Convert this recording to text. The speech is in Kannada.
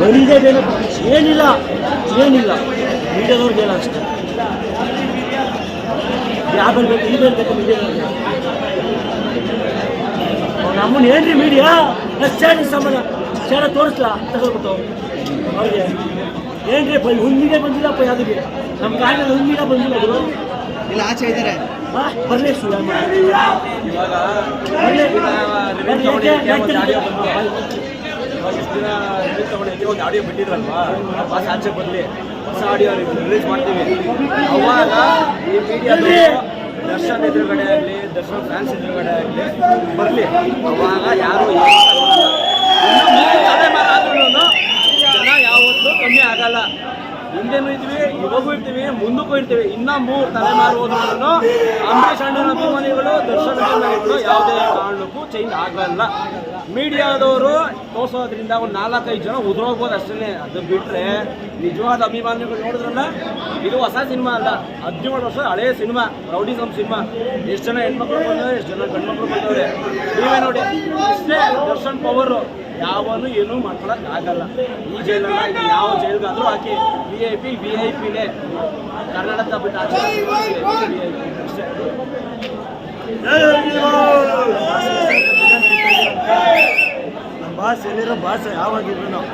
ಬರೀದೇ ಬೇರೆ ಏನಿಲ್ಲ ಏನಿಲ್ಲ. ಮೀಡಿಯಾದವ್ರಿಗೆ ಏನು ಅಷ್ಟೇ? ಯಾವ ಬೇಕು ಇಲ್ಲಿ ಬೇಕು ಮೀಡಿಯಾದವ್ರಿಗೆ? ನಮ್ಮನ್ನ ಏನ್ರಿ ಮೀಡಿಯಾ? ಶಾಲೆ ಸಂಬಂಧ. ಶಾಲೆ ತೋರಿಸ್ಲಾ? ತಗೊಳ್ಬಿಟ್ಟು. ಅವ್ರಿಗೆ. ಏನ್ರಿ ಬೈ ಹುಂದಿಗೆ ಬಂದಿಲ್ಲಪ್ಪ ಯಾವುದಿಗೆ ನಮ್ಮ ಕಾಯಿಲೆ ಹುಂದಿಗ ಬಂದಿಲ್ಲ ಅದು. ಇಲ್ಲ ಆಚೆ ಇದ್ದಾರೆ ಬರಲೇ ಸುಳ್ಳು ಇಷ್ಟು ದಿನ ರಿಲೀಸ್ ಒಂದು ಆಡಿಯೋ ಬಿಟ್ಟಿದ್ರಲ್ವಾ? ಆ ಆಚೆ ಬರಲಿ. ಹೊಸ ಆಡಿಯೋ ರಿಲೀಸ್ ಮಾಡ್ತೀವಿ. ಅವಾಗ ಈ ಮೀಡಿಯಾದವರು ದರ್ಶನ್ ಎದುರುಗಡೆ ಆಗಲಿ, ದರ್ಶನ್ ಫ್ಯಾನ್ಸ್ ಎದುರುಗಡೆ ಆಗಲಿ ಬರಲಿ. ಅವಾಗ ಯಾರು ತಲೆಮಾರಾದ್ರೂ ಜನ ಯಾವತ್ತೂ ಕಮ್ಮಿ ಆಗಲ್ಲ. ಹಿಂದೆನೂ ಇದ್ವಿ, ಇವಾಗೂ ಇರ್ತೀವಿ, ಮುಂದಕ್ಕೂ ಇರ್ತೀವಿ. ಇನ್ನ ಮೂರು ತಲೆಮಾರು ಹೋದ್ರೂ ಅಂಬರೀಷ್ ಅಣ್ಣನ ಅಭಿಮಾನಿಗಳು, ದರ್ಶನ್ ಯಾವುದೇ ಕಾರಣಕ್ಕೂ ಚೇಂಜ್ ಆಗಲ್ಲ. ಮೀಡಿಯಾದವರು ತೋರಿಸೋದ್ರಿಂದ ಒಂದು ನಾಲ್ಕೈದು ಜನ ಉದುರೋಗ್ಬೋದು ಅಷ್ಟೇ ಅದು ಬಿಟ್ಟರೆ ನಿಜವಾದ ಅಭಿಮಾನಿಗಳು ನೋಡಿದ್ರಲ್ಲ, ಇದು ಹೊಸ ಸಿನಿಮಾ ಅಲ್ಲ. ಹದಿನೇಳು ವರ್ಷ ಹಳೆಯ ಸಿನಿಮಾ ರೌಡಿಸಮ್ ಸಿನಿಮಾ. ಎಷ್ಟು ಜನ ಹೆಣ್ಮಕ್ಳು ಬಂದವ್ರೆ, ಎಷ್ಟು ಜನ ಗಂಡ್ಮಕ್ಳು ಬಂದವ್ರೆ. ನೀವೇ ನೋಡಿ, ಇಷ್ಟೇ ದರ್ಶನ್ ಪವರು ಯಾವನು ಏನೂ ಮಾಡ್ಕೊಳಕ್ ಆಗಲ್ಲ. ಈ ಜೈಲಲ್ಲ ಇದು ಯಾವ ಜೈಲ್ಗಾದ್ರೂ ಹಾಕಿ V I P V I ಪಿನೇ Karnataka ಬಿಟ್ಟು ಅಷ್ಟೇ. ಬಾಸ್ ಎಲ್ಲಿರೋ ಬಾಸ್ ಯಾವಾಗಿದ್ರು ನಾವು